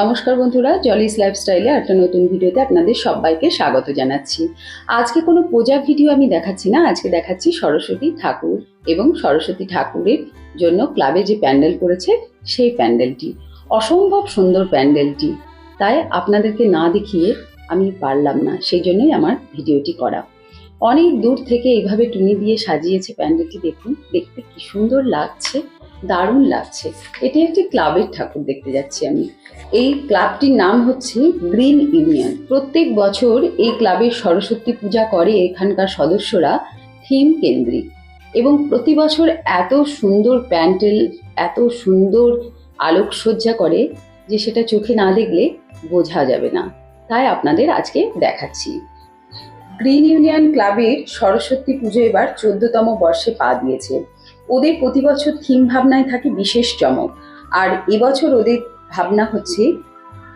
নমস্কার বন্ধুরা জলিস লাইফস্টাইলে একটা নতুন ভিডিওতে আপনাদের সবাইকে স্বাগত জানাচ্ছি। আজকে কোনো পূজা ভিডিও আমি দেখাচ্ছি না, আজকে দেখাচ্ছি সরস্বতী ঠাকুর এবং সরস্বতী ঠাকুরের জন্য ক্লাবে যে প্যান্ডেল করেছে, সেই প্যান্ডেলটি। অসম্ভব সুন্দর প্যান্ডেলটি। তাই আপনাদেরকে না দেখিয়ে আমি পারলাম না, সেই জন্যই আমার ভিডিওটি করা। অনেক দূর থেকে এইভাবে টুনি দিয়ে সাজিয়েছে প্যান্ডেলটি, দেখুন, দেখতে কি সুন্দর লাগছে। দারুণ লাগছে। এটি একটি ক্লাবের ঠাকুর দেখতে যাচ্ছি আমি। এই ক্লাবটির নাম হচ্ছে গ্রিন ইউনিয়ন। প্রত্যেক বছর এই ক্লাবের সরস্বতী পূজা করে এখানকার সদস্যরা থিম কেন্দ্রিক। এবং প্রতি বছর এত সুন্দর প্যান্ডেল, এত সুন্দর আলোকসজ্জা করে যে সেটা চোখে না দেখলে বোঝা যাবে না। তাই আপনাদের আজকে দেখাচ্ছি। গ্রিন ইউনিয়ন ক্লাবের সরস্বতী পুজো এবার চোদ্দতম বর্ষে পা দিয়েছে। ওদের প্রতি বছর থিম ভাবনায় থাকে বিশেষ চমক। আর এবছর ওদের ভাবনা হচ্ছে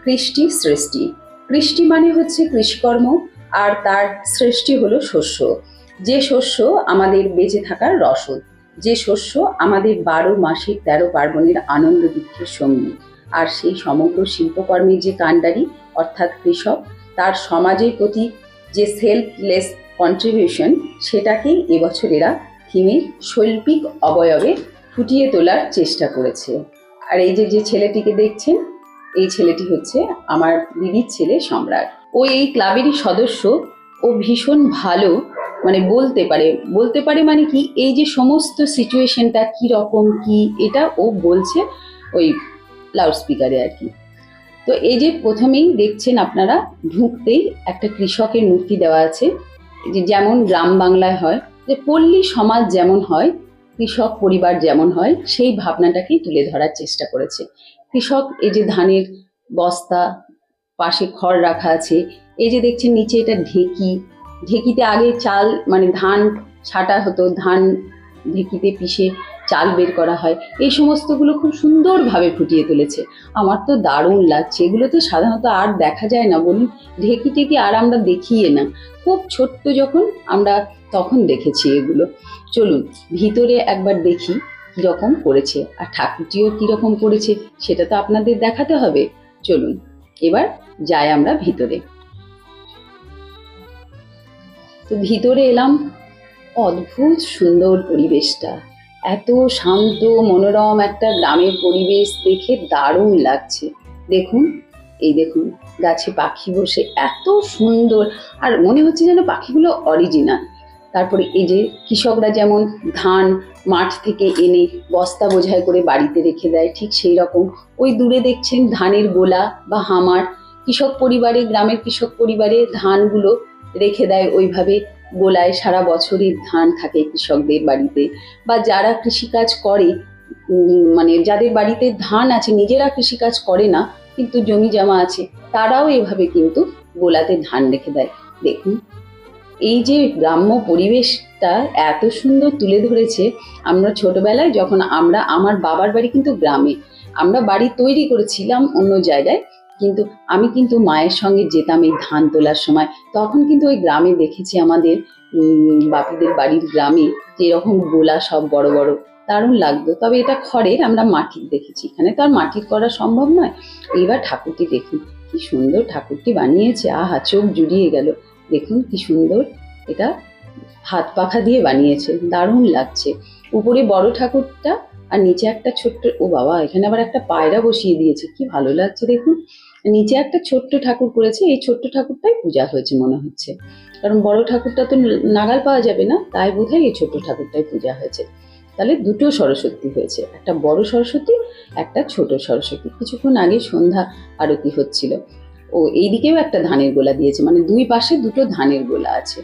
কৃষ্টি সৃষ্টি। কৃষ্টি মানে হচ্ছে কৃষিকর্ম, আর তার সৃষ্টি হলো শস্য। যে শস্য আমাদের বেঁচে থাকার রসদ, যে শস্য আমাদের বারো মাসের তেরো পার্বণের আনন্দ দুঃখের সঙ্গী। আর সেই সমগ্র শিল্পকর্মের যে কাণ্ডারি, অর্থাৎ কৃষক, তার সমাজের প্রতি যে সেলফলেস কন্ট্রিবিউশন সেটাকেই এবছর থিমের শৈল্পিক অবয়বে ফুটিয়ে তোলার চেষ্টা করেছে। আর এই যে যে ছেলেটিকে দেখছেন, এই ছেলেটি হচ্ছে আমার দিদির ছেলে সম্রাট। ও এই ক্লাবেরই সদস্য। ও ভীষণ ভালো মানে বলতে পারে বলতে পারে মানে কি, এই যে সমস্ত সিচুয়েশনটা কি রকম, কি এটা ও বলছে ওই লাউড স্পিকারে আর কি। তো এই যে প্রথমেই দেখছেন আপনারা, ঢুকতেই একটা কৃষকের মূর্তি দেওয়া আছে। যে যেমন গ্রাম বাংলায় হয় যে পল্লী সমাজ যেমন হয়, কৃষক পরিবার যেমন হয়, সেই ভাবনাটাকেই তুলে ধরার চেষ্টা করেছে। কৃষক এই যে ধানের বস্তা, পাশে খড় রাখা আছে, এই যে দেখছেন নিচে এটা ঢেঁকি, ঢেঁকিতে আগে চাল মানে ধান ছাটা হতো, ধান ঢেঁকিতে পিষে চাল বের করা হয়। এই সমস্তগুলো খুব সুন্দরভাবে ফুটিয়ে তুলেছে। আমার তো দারুণ লাগছে। এগুলো তো সাধারণত আর দেখা যায় না বলুন। ঢেকি টেকি আর আমরা দেখিয়ে না। খুব ছোট্ট যখন আমরা তখন দেখেছি এগুলো। চলুন, ভিতরে একবার দেখি কীরকম করেছে আর ঠাকুরটিও কীরকম করেছে সেটা তো আপনাদের দেখাতে হবে। চলুন, এবার যাই আমরা ভিতরে। তো ভিতরে এলাম অদ্ভুত সুন্দর পরিবেশটা। এত শান্ত, মনোরম একটা গ্রামের পরিবেশ দেখে দারুণ লাগছে। দেখুন, এই দেখুন, গাছে পাখি বসে এত সুন্দর, আর মনে হচ্ছে যেন পাখিগুলো অরিজিনাল তারপরে এই যে কৃষকরা যেমন ধান মাঠ থেকে এনে বস্তা বোঝাই করে বাড়িতে রেখে দেয়, ঠিক সেই রকম। ওই দূরে দেখছেন ধানের গোলা বা হামার। কৃষক পরিবারে, গ্রামের কৃষক পরিবারে ধানগুলো রেখে দেয়, ওইভাবে গোলায় সারা বছরই ধান থাকে কৃষকদের বাড়িতে বা যারা কৃষিকাজ করে মানে যাদের বাড়িতে ধান আছে, নিজেরা কৃষিকাজ করে না, কিন্তু জমি জমা আছে, তারাও এভাবে কিন্তু গোলাতে ধান রেখে দেয়। দেখুন, এই যে গ্রাম্য পরিবেশটা এত সুন্দর তুলে ধরেছে, আমরা ছোটবেলায় যখন আমরা, আমার বাবার বাড়ি কিন্তু গ্রামে, আমরা বাড়ি তৈরি করেছিলাম অন্য জায়গায় কিন্তু আমি কিন্তু মায়ের সঙ্গে যেতাম এই ধান তোলার সময়। তখন কিন্তু ওই গ্রামে দেখেছি আমাদের বাপিদের বাড়ির গ্রামে যে এরকম গোলা সব বড় বড়, দারুণ লাগতো। তবে এটা খড়ের, আমরা মাটির দেখেছি এখানে। তো আর মাটির করা সম্ভব নয়। এইবার ঠাকুরটি দেখুন, কি সুন্দর ঠাকুরটি বানিয়েছে। আহা, চোখ জুড়িয়ে গেল। দেখুন কি সুন্দর এটা হাত পাখা দিয়ে বানিয়েছে। দারুণ লাগছে। উপরে বড় ঠাকুরটা আর নিচে একটা ছোট্ট, ও বাবা, এখানে আবার একটা পায়রা বসিয়ে দিয়েছে। কি ভালো লাগছে দেখুন। নিচে একটা ছোট্ট ঠাকুর করেছে, এই ছোট্ট ঠাকুরটাই পূজা হয়েছে মনে হচ্ছে। কারণ বড় ঠাকুরটা তো নাগাল পাওয়া যাবে না, তাই বোধহয় এই ছোট্ট ঠাকুরটাই পূজা হয়েছে। তাহলে দুটো সরস্বতী হয়েছে, একটা বড় সরস্বতী, একটা ছোট সরস্বতী। কিছুক্ষণ আগে সন্ধ্যা আরতি হচ্ছিল। ও এইদিকেও একটা ধানের গোলা দিয়েছে মানে দুই পাশে দুটো ধানের গোলা আছে।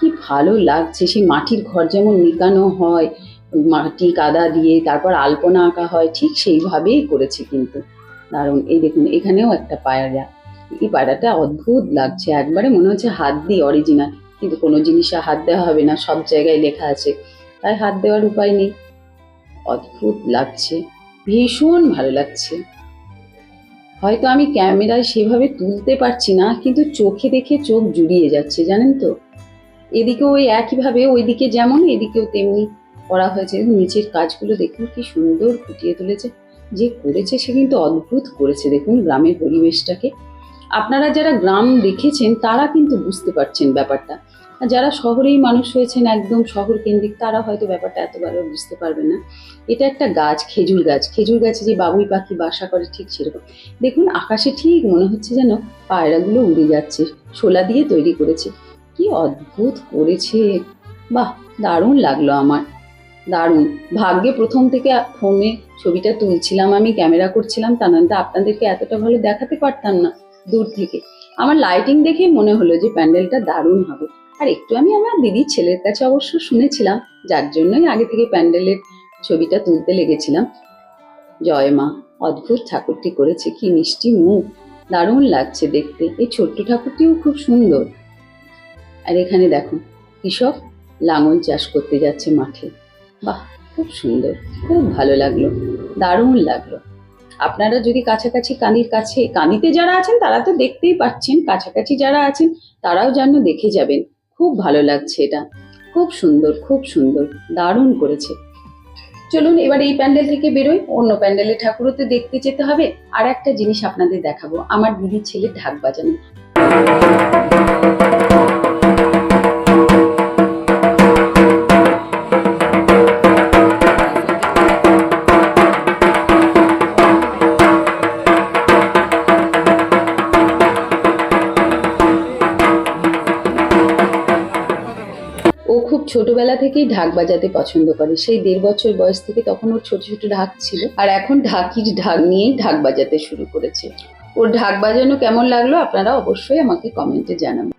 কি ভালো লাগছে, সেই মাটির ঘর যেমন নিকানো হয়, মাটি কাদা দিয়ে তারপর আলপনা আঁকা হয়, ঠিক সেইভাবেই করেছে কিন্তু। দারুণ। এই দেখুন, এখানেও একটা পায়রা। এই পায়রাটা অদ্ভুত লাগছে। একবারে মনে হচ্ছে হাত দিয়ে অরিজিনাল কিন্তু কোনো জিনিসে হাত দেওয়া হবে না, সব জায়গায় লেখা আছে। তাই হাত দেওয়ার উপায় নেই। অদ্ভুত লাগছে। ভীষণ ভালো লাগছে। হয়তো আমি ক্যামেরায় সেভাবে তুলতে পারছি না, কিন্তু চোখে দেখে চোখ জুড়িয়ে যাচ্ছে, জানেন তো? এদিকেও ওই একইভাবে, ওইদিকে যেমন, এদিকেও তেমনি করা হয়েছে। নিচের কাজগুলো দেখুন, কি সুন্দর ফুটিয়ে তুলেছে। যে করেছে সে কিন্তু অদ্ভুত করেছে। দেখুন, গ্রামের পরিবেশটাকে। আপনারা যারা গ্রাম দেখেছেন, তারা কিন্তু বুঝতে পারছেন ব্যাপারটা। যারা শহরেই মানুষ হয়েছেন, একদম শহর কেন্দ্রিক তারা হয়তো ব্যাপারটা এতবারও বুঝতে পারবে না। এটা একটা গাছ, খেজুর গাছ। খেজুর গাছে যে বাবুই পাখি বাসা করে, ঠিক সেরকম। দেখুন, আকাশে ঠিক মনে হচ্ছে যেন পায়রাগুলো উড়ে যাচ্ছে শোলা দিয়ে তৈরি করেছে। কি অদ্ভুত করেছে। বাহ, দারুণ লাগল আমার। দারুণ। ভাগ্যে প্রথম থেকে ফোনে ছবিটা তুলছিলাম, আমি ক্যামেরা করছিলাম, তা নয়তো আপনাদেরকে এতটা ভালো দেখাতে পারতাম না দূর থেকে। আমার লাইটিং দেখেই মনে হলো যে প্যান্ডেলটা দারুণ হবে। আর একটু আমি আমার দিদির ছেলের কাছে অবশ্য শুনেছিলাম, যার জন্যই আগে থেকে প্যান্ডেলের ছবিটা তুলতে লেগেছিলাম। জয় মা, অদ্ভুত ঠাকুরটি করেছে, কি মিষ্টি মুখ। দারুণ লাগছে দেখতে, এই ছোট্ট ঠাকুরটিও খুব সুন্দর। আর এখানে দেখো, কৃষক লাঙল চাষ করতে যাচ্ছে মাঠে। বাহ, খুব সুন্দর, খুব ভালো লাগল, দারুণ লাগল। আপনারা যদি কাছাকাছি কানির কাছে, কানিতে যারা আছেন, তারা তো দেখতেই পাচ্ছেন, কাছাকাছি যারা আছেন, তারাও যেন দেখে যাবেন। খুব ভালো লাগছে এটা, খুব সুন্দর খুব সুন্দর, দারুণ করেছে। চলুন, এবার এই প্যান্ডেল থেকে বেরোই, অন্য প্যান্ডেলে ঠাকুরও তো দেখতে যেতে হবে। আর একটা জিনিস আপনাদের দেখাবো, আমার দিদির ছেলে ঢাক বাজানো। খুব ছোটবেলা থেকেই ঢাক বাজাতে পছন্দ করে। সেই দেড় বছর বয়স থেকে তখন ওর ছোট ছোট ঢাক ছিল। আর এখন ঢাকির ঢাক নিয়েই ঢাক বাজাতে শুরু করেছে। ওর ঢাক বাজানো কেমন লাগল আপনারা অবশ্যই আমাকে কমেন্টে জানাবেন